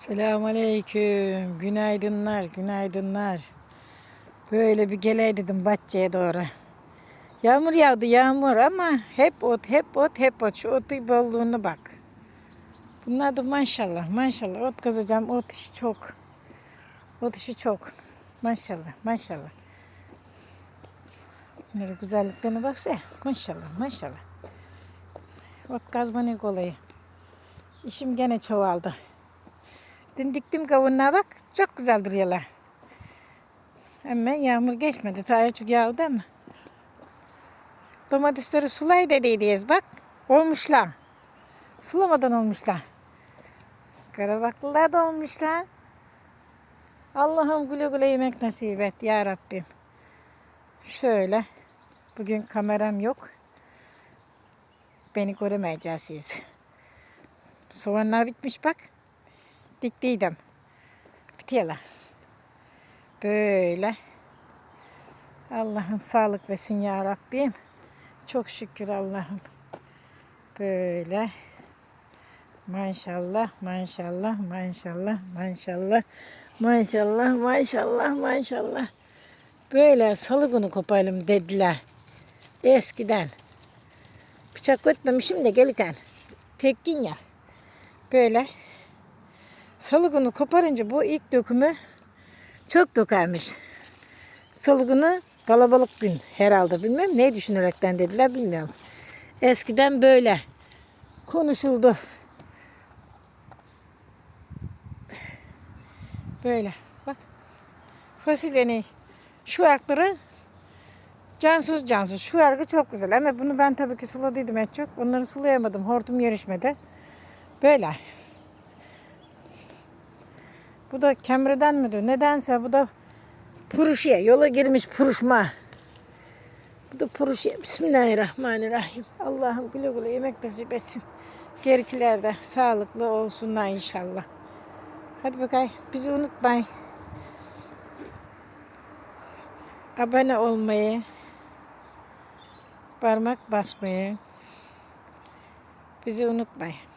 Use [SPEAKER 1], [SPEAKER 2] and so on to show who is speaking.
[SPEAKER 1] Selamünaleyküm. Günaydınlar, günaydınlar. Böyle bir geley dedim bahçeye doğru. Yağmur yağdı yağmur ama hep ot, hep ot, hep ot. Şu otu bolluğuna bak. Bunlar da maşallah, maşallah. Ot kazacağım, ot işi çok. Ot işi çok. Maşallah, maşallah. Bunların güzelliklerine baksana. Maşallah, maşallah. Ot kazma ne kolayı. İşim gene çoğaldı. Dün diktim kavunluğa bak. Çok güzel duruyorlar. Ama yağmur geçmedi. Ta çok yağdı ama. Domatesleri sulay dediydiyiz bak. Olmuşlar. Sulamadan olmuşlar. Karabaklılar da olmuşlar. Allah'ım güle güle yemek nasip et ya Rabbim. Şöyle. Bugün kameram yok. Beni göremeyeceksiniz. Soğanlar bitmiş bak diktiydim. Bitiyorlar. Böyle. Allah'ım sağlık versin ya Rabbim. Çok şükür Allah'ım. Böyle. Maşallah, maşallah, maşallah, maşallah, maşallah, maşallah, maşallah. Böyle salı günü kopalım dediler. Eskiden. Bıçak ötmemişim de gelirken. Tekkin ya. Böyle Salı koparınca bu ilk dökümü çok dökermiş. Salı günü kalabalık gün herhalde bilmem ne düşünerekten dediler bilmiyorum. Eskiden böyle konuşuldu. Böyle bak fasulyenin şu arkları cansız cansız. Şu argı çok güzel ama bunu ben tabii ki suladıydım et çok. Onları sulayamadım. Hortum yarışmadı. Böyle. Bu da kemreden midir? Nedense bu da puruşuya. Yola girmiş puruşma. Bu da puruşuya. Bismillahirrahmanirrahim. Allah'ım güle güle yemek nasip etsin. Gerikiler de sağlıklı olsunlar inşallah. Hadi bakayım. Bizi unutmayın. Abone olmayı, parmak basmayı, bizi unutmayın.